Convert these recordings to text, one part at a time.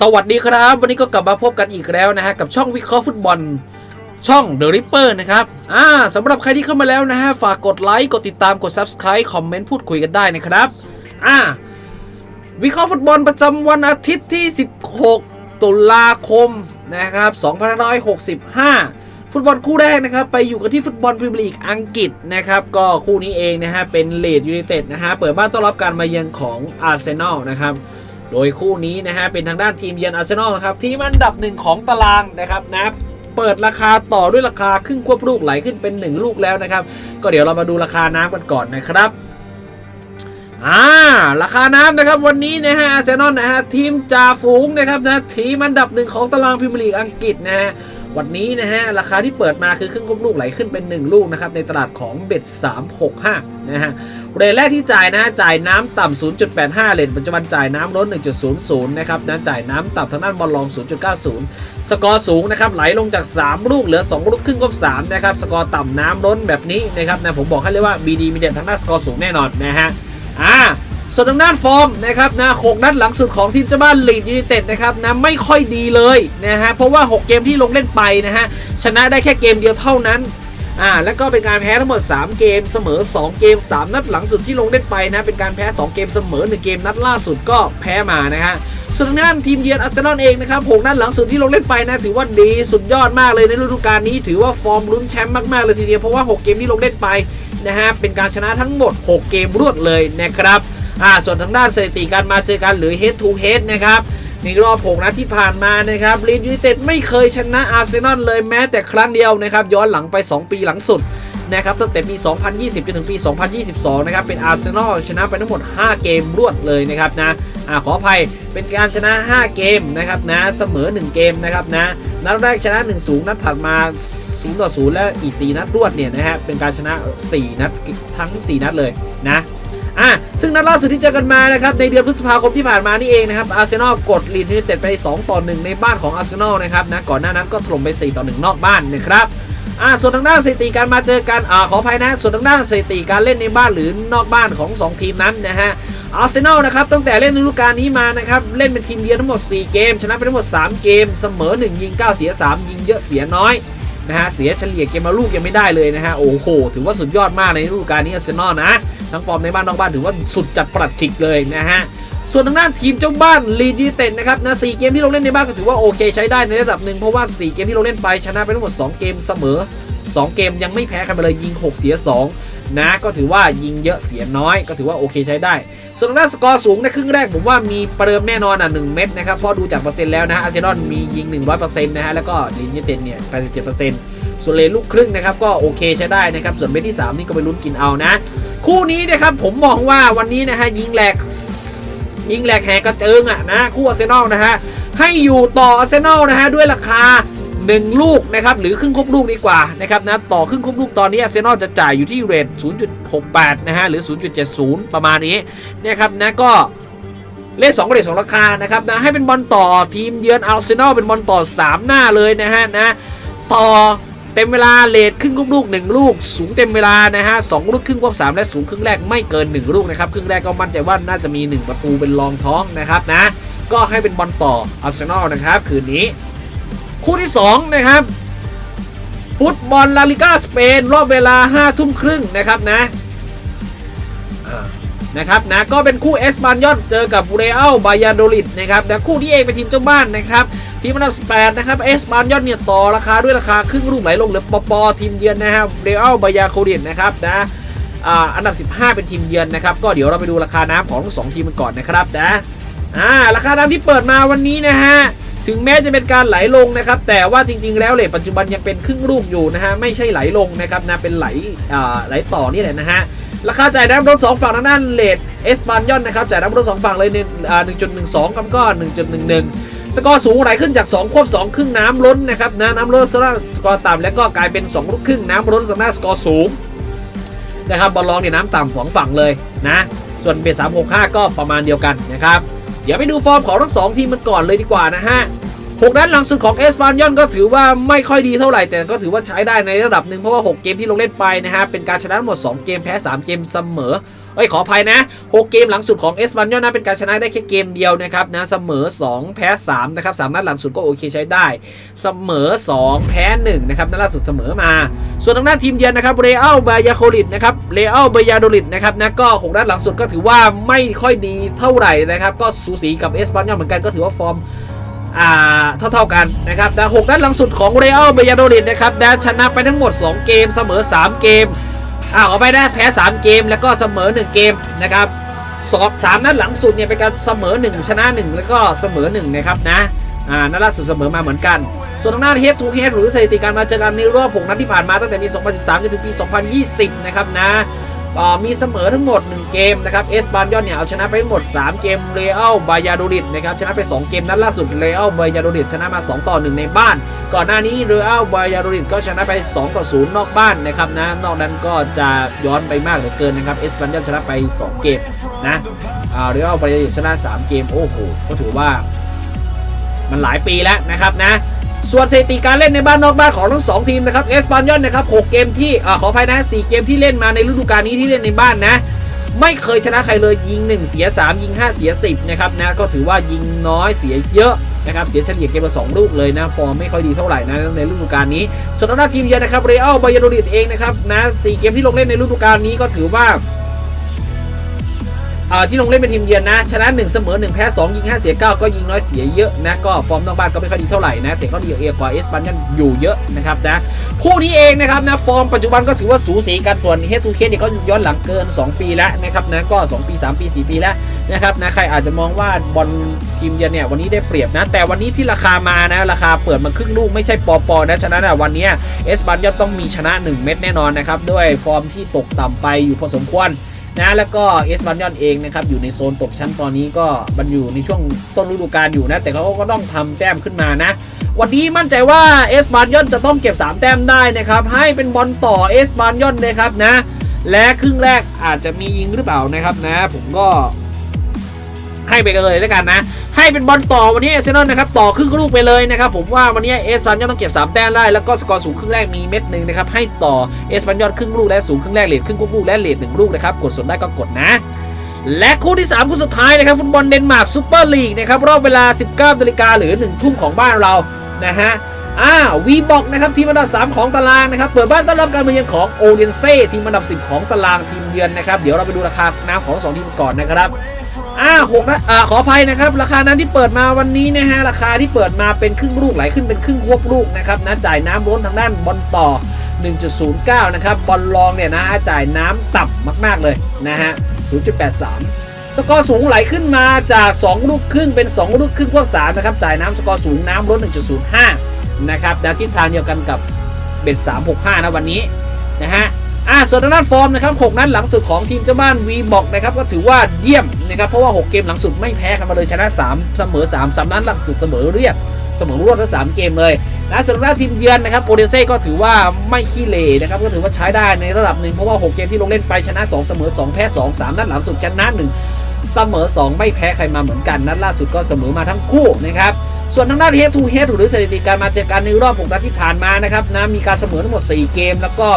สวัสดีครับ วันนี้ก็กลับมาพบกันอีกแล้วนะฮะกับช่องวิเคราะห์ฟุตบอลช่อง The Ripper นะครับอ่าสำหรับใครที่เข้ามาแล้วนะฮะฝากกดไลค์กดติดตามกด Subscribe คอมเมนต์พูดคุยกันได้นะครับอ่าวิเคราะห์ฟุตบอลประจำวันอาทิตย์ที่ 16 ตุลาคมนะครับ2565 ฟุตบอลคู่แรกนะครับ ไปอยู่กันที่ฟุตบอลพรีเมียร์ลีกอังกฤษนะครับ ก็คู่นี้เองนะฮะเป็นเลดยูไนเต็ดนะฮะเปิดบ้านต้อนรับการมาเยือนของอาร์เซนอลนะครับ โดยคู่นี้นะฮะเป็นทางด้านทีมเยือนอาร์เซนอลนะครับทีมอันดับหนึ่งของตารางนะครับนะเปิดราคาต่อด้วยราคาครึ่งควบลูกไหลขึ้นเป็น 1 ลูกแล้วนะครับ ก็เดี๋ยวเรามาดูราคาน้ำกันก่อนนะครับอ่าราคาน้ำนะครับวันนี้นะฮะอาร์เซนอลนะฮะทีมจ่าฝูงนะครับนะทีมอันดับหนึ่งของตารางพรีเมียร์ลีกอังกฤษนะฮะ วันนี้นะฮะราคาที่เปิดมาคือครึ่งควบลูกไหลขึ้นเป็น 1 ลูกนะครับในตลาดของเบ็ด365นะฮะเรทแรกที่จ่ายนะฮะจ่ายน้ำต่ำ 0.85 เรทปัจจุบันจ่ายน้ำลด1.00 นะครับนะจ่ายน้ำต่ำทางด้านบอลลอง 0.90 สกอร์สูงนะครับไหลลงจาก 3 ลูกเหลือ 2 ลูกครึ่งก็3นะครับสกอร์ต่ำน้ำล้นแบบนี้นะครับนะผมบอกให้เลยว่า BD มีเด่นทางด้านสกอร์สูงแน่นอนนะฮะอ่า ส่วนทางด้านฟอร์มนะครับนะ6นัดหลังสุดของทีมเจ้าบ้านลีดยูไนเต็ดนะครับนะไม่ค่อยดีเลยนะฮะเพราะว่า 6 เกมที่ลงเล่นไปนะฮะชนะได้แค่เกมเดียวเท่านั้นอ่าแล้วก็เป็นการแพ้ทั้งหมด 3 เกมเสมอ 2 เกม 3 นัดหลังสุดที่ลงเล่นไปนะเป็นการแพ้ 2 เกมเสมอ 1 เกมนัดล่าสุดก็แพ้มานะฮะส่วนทางด้านทีมเยือนอาร์เซนอลเองนะครับ6นัดหลังสุดที่ลงเล่นไปนะถือว่าดีสุดยอดมากเลยในฤดูกาลนี้ ถือว่าฟอร์มลุ้นแชมป์มากๆเลยทีเดียวเพราะว่า 6 เกมที่ลงเล่นไปนะฮะเป็นการชนะทั้งหมด 6 เกมรวดเลยนะครับ อ่าส่วนทางด้านสถิติการมาเจอกันหรือ head to head นะครับในรอบ 6 นัดที่ผ่านมานะครับลีดยูไนเต็ดไม่เคยชนะอาร์เซนอลเลยแม้แต่ครั้งเดียวนะครับย้อนหลังไป 2 ปีหลังสุดนะครับตั้งแต่ปี 2020 จนถึงปี 2022 นะครับ เป็นอาร์เซนอลชนะไปทั้งหมด 5 เกมรวดเลยนะครับนะอ่าขออภัย เป็นการชนะ 5 เกมนะครับนะ เสมอ 1 เกมนะครับนะ นัดแรกชนะ 1 0 นัดถัดมา 0 ต่อ 0 และอีก 4 นัดรวดเนี่ยนะฮะ เป็นการชนะ 4 นัดทั้ง 4 นัดเลยนะ อะซึ่งนัดล่าสุดที่เจอกันมานะครับในเดือนพฤษภาคมที่ผ่านมานี่เองนะครับอาร์เซนอลกดลีดยูไนเต็ดไป 2 ต่อ 1 ในบ้านของอาร์เซนอลนะครับนะก่อนหน้านั้นก็ถล่มไป 4 ต่อ 1 นอกบ้านนะครับอ่าส่วนทางด้านสถิติการมาเจอกันอ่าขออภัยนะส่วนทางด้านสถิติการเล่นในบ้านหรือนอกบ้านของ 2 ทีมนั้นนะฮะอาร์เซนอลนะครับตั้งแต่เล่นฤดูกาลนี้มานะครับเล่นเป็นทีมเยือนทั้งหมด 4 เกม ชนะไปทั้งหมด 3 เกม เสมอ 1 ยิง 9 เสีย 3 ยิงเยอะเสียน้อย นะฮะเสียเฉลี่ยเกมมาลูกยังไม่ได้เลยนะฮะโอ้โหถือว่าสุดยอดมากในฤดูกาลนี้อาร์เซนอลนะทั้งฟอร์มในบ้านนอกบ้านถือว่าสุดจัดประหลัดขิกเลยนะฮะส่วนทางด้านทีมเจ้าบ้านลีดยูเต็ดนะครับนะสเกมที่ลงเล่นในบ้านก็ถือว่าโอเคใช้ได้ในระดับหนึ่งเพราะว่า 4 เกมที่ลงเล่นไปชนะไปทั้งหมด 2 เกมเสมอ 2 เกมยังไม่แพ้กันไปเลยยิง 6 เสีย 2 นะก็ถือว่ายิงเยอะเสียน้อย ก็ถือว่าโอเคใช้ได้ ส่วนด้านสกอร์สูงในครึ่งแรกผมว่ามีประเดิมแน่นอนอะ1เม็ดนะครับเพราะดูจากเปอร์เซ็นต์แล้วนะฮะอาร์เซนอลมียิง 100%นะฮะแล้วก็ลีดยูไนเต็ดเนี่ย87%ส่วนเลนลูกครึ่งนะครับก็โอเคใช้ได้นะครับส่วนเม็ดที่ 3 นี่ก็ไปลุ้นกินเอานะ คู่นี้นะครับผมมองว่าวันนี้นะฮะยิงแหลกยิงแหลกแหกกระเจิงอะนะคู่อาร์เซนอลนะฮะให้อยู่ต่ออาร์เซนอลนะฮะด้วยราคา 1 ลูกนะครับหรือครึ่งครบลูกดีกว่านะครับนะต่อครึ่งครบลูกตอนนี้อาร์เซนอลจะจ่ายอยู่ที่เรท0.68 นะฮะหรือ 0.70 ประมาณนี้นะครับนะก็เลข2เรท2ราคานะครับนะให้เป็นบอลต่อทีมเยือนอาร์เซนอลเป็นบอลต่อ 3 หน้าเลยนะฮะนะต่อเต็มเวลาเลทครึ่งลูกหนึ่งลูก สูงเต็มเวลานะฮะสองลูกครึ่งควบสามและสูงครึ่งแรกไม่เกิน 1 ลูกนะครับครึ่งแรกก็มั่นใจว่าน่าจะมี 1 ประตูเป็นรองท้องนะครับนะก็ให้เป็นบอลต่ออาร์เซนอลนะครับคืนนี้ คู่ที่ 2 นะครับ ฟุตบอลลาลิกาสเปน รอบเวลา5ทุ่มครึ่งนะครับนะนะครับนะก็เป็นคู่เอสปานยอนเจอกับเรอัลบายาโดลิดนะครับนะคู่ที่เองเป็นทีมเจ้าบ้านนะครับทีมอันดับ18นะครับเอสปานยอนเนี่ยต่อราคาด้วยราคาครึ่งลูกไหลลงเหลือปปทีมเยือนนะครับเรอัลบายาโคเดนนะครับนะอ่าอันดับ 15 เป็นทีมเยือนนะครับ ก็เดี๋ยวเราไปดูราคาน้ำของทั้งสองทีมกันก่อนนะครับนะอ่าราคาน้ำที่เปิดมาวันนี้นะฮะ ถึงแม้จะเป็นการไหลลงนะครับ แต่ว่าจริง ๆ แล้วเลยปัจจุบันยังเป็นครึ่งลูกอยู่นะฮะไม่ใช่ไหลลงนะครับนะเป็นไหลอ่าไหลต่อนี่แหละนะฮะราคาจ่ายน้ำรถสองฝั่งทางด้านเลดเอสปานยอนนะครับจ่ายน้ำรถสองฝั่งเลยหนึ่งอ่าหนึ่งจุดหนึ่งสองกับก็หนึ่งจุดหนึ่งหนึ่งสกอร์สูงไหลขึ้นจาก 2 ควบ 2 ครึ่งน้ำล้นนะครับนะน้ำล้นสสกอร์ต่ำแล้วก็กลายเป็น 2 ลูกครึ่งน้ำล้นสนาสกอร์สูงนะครับบอลลองเนี่ยน้ำต่ำสองฝั่งเลยนะ ส่วนเบสสามหกห้าก็ประมาณเดียวกันนะครับ เดี๋ยวไปดูฟอร์มของทั้งสองทีมมันก่อนเลยดีกว่านะฮะ 6นัดหลังสุดของเอสปานยอนก็ถือว่าไม่ค่อยดีเท่าไหร่ แต่ก็ถือว่าใช้ได้ในระดับหนึ่งเพราะว่า 6 เกมที่ลงเล่นไปนะฮะ เป็นการชนะหมด 2 เกมแพ้ 3 เกมเสมอเอ้ยขออภัยนะ 6 เกมหลังสุดของเอสปานยอนนะเป็นการชนะได้แค่เกมเดียวนะครับนะเสมอ 2 แพ้3นะครับ3นัดหลังสุดก็โอเคใช้ได้ เสมอ 2 แพ้1นะครับนัดล่าสุดเสมอมา ส่วนทางด้านทีมเยือนนะครับเรอัลบายาโคลิตนะครับเรอัลบายาโดลิดนะครับนะก็6นัดหลังสุดก็ถือว่าไม่ค่อยดีเท่าไหร่นะครับก็สูสีกับเอสปานยอนเหมือนกันก็ถือว่าฟอร์ม อ่าเท่าๆกันนะครับนะหกนัดหลังสุดของเรอัลเบยาโดริดนะครับนะชนะไปทั้งหมด 2 เกมเสมอ 3 เกมอ่าออกไปนะแพ้ 3 เกมแล้วก็เสมอ 1 เกมนะครับสอบสามนัดหลังสุดเนี่ยเป็นการเสมอ 1 ชนะ 1 แล้วก็เสมอ1นะครับนะอ่านัดล่าสุดเสมอมาเหมือนกัน ส่วนทางด้านเฮดทูเฮดหรือสถิติการมาเจอกันในรอบ6นัดที่ผ่านมาตั้งแต่ปี 2013จนถึงปี 2020 นะครับนะ มีเสมอทั้งหมด 1 เกมนะครับเอสปานยอนเนี่ยเอาชนะไปทั้งหมด 3 เกมเรอัลบายาโดริดนะครับชนะไป 2 เกมนัดล่าสุดเรอัลบายาโดริดชนะมา 2 ต่อ 1 ในบ้าน ก่อนหน้านี้เรอัลบายาโดริดก็ชนะไป 2 ต่อ 0 นอกบ้านนะครับนะนอกนั้นก็จะย้อนไปมากเหลือเกินนะครับเอสปานยอนชนะไป 2 เกมนะเรอัลบายาโดริดชนะ 3 เกมโอ้โหก็ถือว่ามันหลายปีแล้วนะครับนะ ส่วนสถิติการเล่นในบ้านนอกบ้านของทั้งสองทีมนะครับเอสปานยอนนะครับ6เกมที่อขออภัยนะ4เกมที่เล่นมาในฤดูกาลนี้ที่เล่นในบ้านนะ ไม่เคยชนะใครเลยยิง 1 เสีย 3 ยิง 5 เสีย 10นะครับนะก็ถือว่ายิงน้อยเสียเยอะนะครับเสียเฉลี่ยเกมละ2ลูกเลยนะ ฟอร์มไม่ค่อยดีเท่าไหร่นะในฤดูกาลนี้ส่วนทางด้านทีมเยือนนะครับเรอัลบายาโดริดเองนะครับนะ4เกมที่ลงเล่นในฤดูกาลนี้ก็ถือว่า ที่ลงเล่นเป็นทีมเยือนนะ ชนะ 1 เสมอ 1 แพ้ 2 ยิง 5 เสีย 9 ก็ยิงน้อยเสียเยอะนะ ก็ฟอร์มนอกบ้านก็ไม่ค่อยดีเท่าไหร่นะ แต่ก็ดีเอกว่าเอสปันยันอยู่เยอะนะครับนะคู่นี้เองนะครับนะฟอร์มปัจจุบันก็ถือว่าสูสีกันส่วนเฮทูเคสเนี่ยก็ย้อนหลังเกิน 2 ปีแล้วนะครับนะก็ 2 ปี 3 ปี 4 ปีแล้วนะครับนะใครอาจจะมองว่าบอลทีมเยือนเนี่ยวันนี้ได้เปรียบนะ แต่วันนี้ที่ราคามานะราคาเปิดมาครึ่งลูกไม่ใช่ปอปอนะฉะนั้นวันนี้เอสปันยันต้องมีชนะ 1 เม็ดแน่นอนนะครับด้วยฟอร์มที่ตกต่ำไปอยู่พอสมควร นะแล้วก็เอสบันยอนเองนะครับอยู่ในโซนตกชั้นตอนนี้ก็มันอยู่ในช่วงต้นฤดูกาลอยู่นะ แต่เขาก็ต้องทำแต้มขึ้นมานะ วันนี้มั่นใจว่าเอสบานยอนจะต้องเก็บ 3 แต้มได้นะครับให้เป็นบอลต่อเอสบานยอนนะครับนะ และครึ่งแรกอาจจะมียิงหรือเปล่านะครับนะ ผมก็ให้ไปเลยแล้วกันนะ ให้เป็นบอลต่อวันนี้เอเซนอลนะครับต่อครึ่งลูกไปเลยนะครับผมว่าวันนี้เอสปันยอนต้องเก็บ 3 แต้มได้แล้วก็สกอร์สูงครึ่งแรกมีเม็ดหนึ่งนะครับให้ต่อเอสปันยอนครึ่งลูกและสูงครึ่งแรกเลทครึ่งลูกและเลทหนึ่งลูกนะครับกดสนได้ก็กดนะและคู่ที่ 3 คู่สุดท้ายนะครับฟุตบอลเดนมาร์กซูเปอร์ลีกนะครับรอบเวลา 19นาฬิกาหรือ 1 ทุ่มของบ้านเรานะฮะอ่าวีบอกนะครับทีมอันดับ 3 ของตารางนะครับเปิดบ้านต้อนรับการมาเยือนของโอเดียนเซ่ทีมอันดับ 10 ของตารางทีมเยือนนะครับเดี๋ยวเราไปดูราคาน้ำของสองทีมก่อนนะครับ อ่าหกนะอ่าขออภัยนะครับ ราคาน้ำที่เปิดมาวันนี้นะฮะราคาที่เปิดมาเป็นครึ่งลูกไหลขึ้นเป็นครึ่งควบลูกนะครับนะจ่ายน้ำล้นทางด้านบอลต่อ 1.09 นะครับบอลรองเนี่ยนะฮะจ่ายน้ำต่ำมาก ๆเลยนะฮะ 0.83 สกอร์สูงไหลขึ้นมาจาก 2 ลูกครึ่งเป็น 2 ลูกครึ่งควบ3นะครับจ่ายน้ำสกอร์สูงน้ำล้น1.05 นะครับแนวทิศทางเดียวกันกับเบ็ด365 นะวันนี้นะฮะ อ่าส่วนด้านฟอร์มนะครับ6นัดหลังสุดของทีมเจ้าบ้านวีบอกนะครับก็ถือว่าเยี่ยมนะครับเพราะว่า 6 เกมหลังสุดไม่แพ้กันมาเลยชนะ 3 เสมอ 3 3นัดหลังสุดเสมอเรียบเสมอรวดทั้ง3เกมเลยนะส่วนด้านทีมเยือนนะครับโปรเดเซ่ก็ถือว่าไม่ขี้เหร่นะครับก็ถือว่าใช้ได้ในระดับหนึ่งเพราะว่า 6 เกมที่ลงเล่นไปชนะ 2 เสมอ 2 แพ้ 2 3 นัดหลังสุดชนะ1เสมอ 2 ไม่แพ้ใครมาเหมือนกันนัดล่าสุดก็เสมอมาทั้งคู่นะครับส่วนทางด้าน head to head หรือสถิติการมาเจอกันในรอบ6นัดที่ผ่านมานะครับนะมีการเสมอทั้งหมด 4 เกม แล้วก็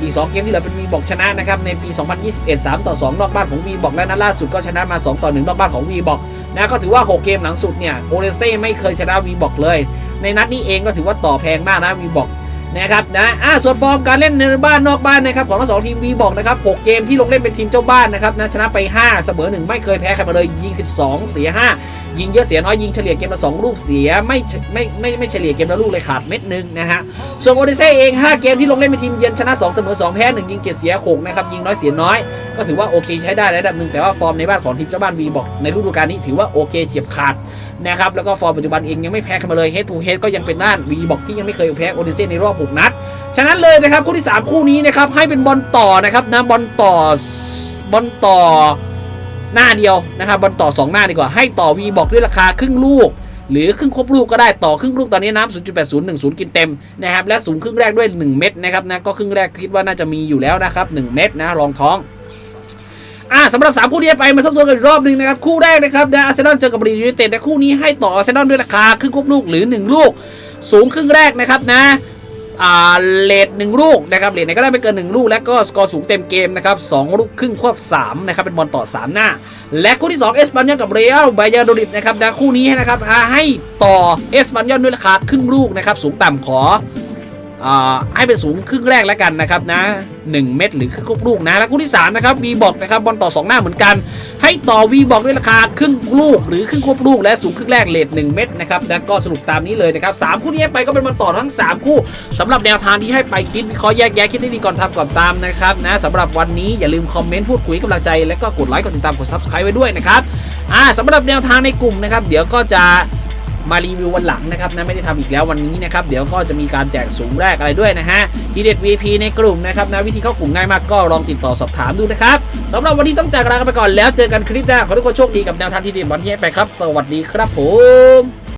อีก 2 เกมที่เหลือเป็นวีบอกชนะนะครับในปี 2021 3 ต่อ 2 นอกบ้านของวีบอกและนัดล่าสุดก็ชนะมา 2 ต่อ 1 นอกบ้านของวีบอกนะก็ถือว่า 6 เกมหลังสุดเนี่ยโอเรเซ่ไม่เคยชนะวีบอกเลย ในนัดนี้เองก็ถือว่าต่อแพงมากนะวีบอกนะครับนะอ่าส่วนฟอร์มการเล่นในบ้านนอกบ้านนะครับของทั้งสองทีมวีบอกนะครับ6เกมที่ลงเล่นเป็นทีมเจ้าบ้านนะครับนะชนะไป 5 เสมอ 1 ไม่เคยแพ้ใครมาเลยยิง12 เสีย 5 ยิงเยอะเสียน้อยยิงเฉลี่ยเกมละ2ลูกเสียไม่ไม่ไม่ไม่เฉลี่ยเกมละลูกเลยขาดเม็ดหนึงนะฮะส่วนโอเดเซ่เอง 5 เกมที่ลงเล่นเป็นทีมเยือนชนะ2เสมอ2แพ้1ยิงเจ็ดเสีย6นะครับยิงน้อยเสียน้อย ก็ถือว่าโอเคใช้ได้ระดับหนึ่งแต่ว่าฟอร์มในบ้านของทีมเจ้าบ้านวีบอกในฤดูกาลนี้ถือว่าโอเคเฉียบขาดนะครับแล้วก็ฟอร์มปัจจุบันเองยังไม่แพ้กันมาเลย head to head ก็ยังเป็นด้านวีบอกที่ยังไม่เคยแพ้โอเดเซ่ในรอบ6นัดฉะนั้นเลยนะครับคู่ที่ 3 คู่นี้นะครับให้เป็นบอลต่อนะครับนะบอลต่อบอลต่อ หน้าเดียวนะครับบอลต่อ 2 หน้าดีกว่าให้ต่อวีบอกด้วยราคาครึ่งลูก หรือครึ่งครบลูกก็ได้ต่อครึ่งลูกตอนนี้น้ำ0.8010 กินเต็มนะครับและสูงครึ่งแรกด้วย 1 เม็ดนะครับนะก็ครึ่งแรกคิดว่าน่าจะมีอยู่แล้วนะครับ1เม็ดนะรองท้องอ่าสำหรับ 3 คู่นี้ไปมาทบทวนกันอีกรอบหนึ่งนะครับ คู่แรกนะครับนะอาร์เซนอลเจอกับบรียูไนเต็ดนะคู่นี้ให้ต่ออาร์เซนอลด้วยราคาครึ่งควบลูกหรือ 1 ลูก สูงครึ่งแรกนะครับนะ เลทหนึ่งลูกนะครับเลทไหนก็ได้ไม่เกิน 1 ลูก และก็สกอร์สูงเต็มเกมนะครับสองลูกครึ่งควบ3นะครับเป็นบอลต่อ 3 หน้า และคู่ที่ 2 เอสปันยอนกับเรอัลไบยาโดริดนะครับนะคู่นี้นะครับให้ต่อเอสปันยอนด้วยราคาครึ่งลูกนะครับสูงต่ำขอ ให้เป็นสูงครึ่งแรกแล้วกันนะครับนะ 1 เม็ดหรือครึ่งลูกนะ แล้วคู่ที่3นะครับวีบอกนะครับบอลต่อ 2 หน้าเหมือนกัน ให้ต่อวีบอกด้วยราคาครึ่งลูกหรือครึ่งควบลูกและสูงครึ่งแรกเลท1เม็ดนะครับแล้วก็สรุปตามนี้เลยนะครับสามคู่นี้ไปก็เป็นบอลต่อทั้ง 3 คู่สำหรับแนวทางที่ให้ไปคิดวิเคราะห์แยกแยะคิดให้ดีก่อนทำก่อนตามนะครับนะสำหรับวันนี้อย่าลืมคอมเมนต์พูดคุยกำลังใจ แล้วก็กดไลค์กดติดตามกด subscribe ไว้ด้วยนะครับอ่าสำหรับแนวทางในกลุ่มนะครับเดี๋ยวก็จะ มารีวิววันหลังนะครับนะไม่ได้ทำอีกแล้ววันนี้นะครับเดี๋ยวก็จะมีการแจกสูงแรกอะไรด้วยนะฮะทีเด็ด VP ในกลุ่มนะครับนะวิธีเข้ากลุ่มง่ายมากก็ลองติดต่อสอบถามดูนะครับสำหรับวันนี้ต้องจากลากันไปก่อนแล้วเจอกันคลิปหน้าขอทุกคนโชคดีกับแนวทางที่ดีวันที่ให้ไปครับ สวัสดีครับผม